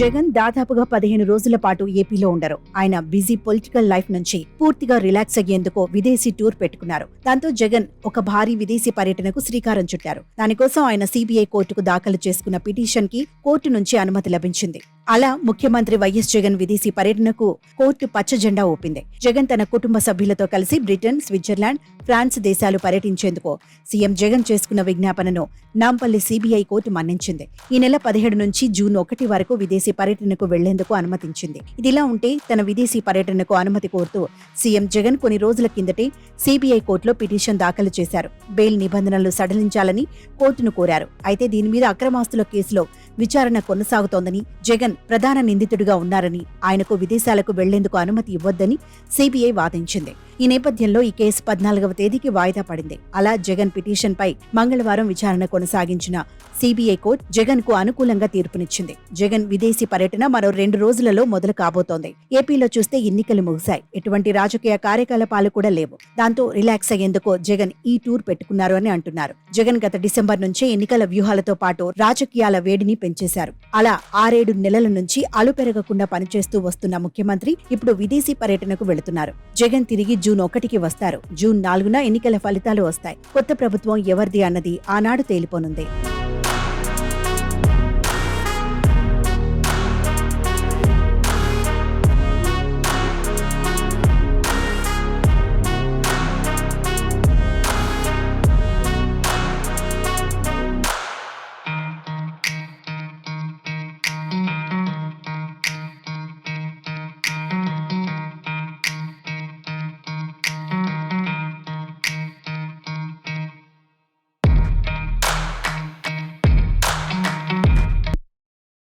జగన్ దాదాపుగా పదిహేను రోజుల పాటు ఏపీలో ఉండరు. ఆయన బిజీ పొలిటికల్ లైఫ్ నుంచి పూర్తిగా రిలాక్స్ అయ్యేందుకు విదేశీ టూర్ పెట్టుకున్నారు. దాంతో జగన్ ఒక భారీ విదేశీ పర్యటనకు శ్రీకారం చుట్టారు. దానికోసం ఆయన సిబిఐ కోర్టుకు దాఖలు చేసుకున్న పిటిషన్కి కోర్టు నుంచి అనుమతి లభించింది. అలా ముఖ్యమంత్రి వైఎస్ జగన్ విదేశీ పర్యటనకు కోర్టు పచ్చ జెండా ఊపింది. జగన్ తన కుటుంబ సభ్యులతో కలిసి బ్రిటన్ స్విట్జర్లాండ్ ఫ్రాన్స్ దేశాలు పర్యటించేందుకు సీఎం జగన్ చేసుకున్న విజ్ఞాపనను నాంపల్లి సిబిఐ కోర్టు మన్నించింది. ఈ నెల పదిహేడు నుంచి జూన్ ఒకటి వరకు విదేశీ పర్యటనకు వెళ్ళేందుకు అనుమతించింది. ఇదిలా ఉంటే తన విదేశీ పర్యటనకు అనుమతి కోరుతూ సీఎం జగన్ కొన్ని రోజుల కిందటే సిబిఐ కోర్టులో పిటిషన్ దాఖలు చేశారు. బెయిల్ నిబంధనలు సడలించాలని కోర్టును కోరారు. అయితే దీని మీద అక్రమాస్తుల కేసులో విచారణ కొనసాగుతోందని జగన్ ప్రధాన నిందితుడిగా ఉన్నారని ఆయనకు విదేశాలకు వెళ్ళేందుకు అనుమతి ఇవ్వొద్దని సిబిఐ వాదించింది. ఈ నేపథ్యంలో ఈ కేసు పద్నాలుగవ తేదీకి వాయిదా పడింది. అలా జగన్ పిటిషన్ పై మంగళవారం విచారణ కొనసాగించిన సిబిఐ కోర్టు జగన్కు అనుకూలంగా తీర్పునిచ్చింది. జగన్ విదేశీ పర్యటన మరో రెండు రోజులలో మొదలు కాబోతోంది. ఏపీలో చూస్తే ఎన్నికలు ముగిశాయి. ఎటువంటి రాజకీయ కార్యకలాపాలు కూడా లేవు. దాంతో రిలాక్స్ అయ్యేందుకు జగన్ ఈ టూర్ పెట్టుకున్నారు అని అంటున్నారు. జగన్ గత డిసెంబర్ నుంచే ఎన్నికల వ్యూహాలతో పాటు రాజకీయాల వేడిని పెంచేశారు. అలా ఆరేడు నెలల నుంచి అలుపెరగకుండా పనిచేస్తూ వస్తున్న ముఖ్యమంత్రి ఇప్పుడు విదేశీ పర్యటనకు వెళుతున్నారు. జగన్ తిరిగి జూన్ ఒకటికి వస్తారు. జూన్ నాలుగున ఎన్నికల ఫలితాలు వస్తాయి. కొత్త ప్రభుత్వం ఎవరిది అన్నది ఆనాడు తేలిపోనుంది.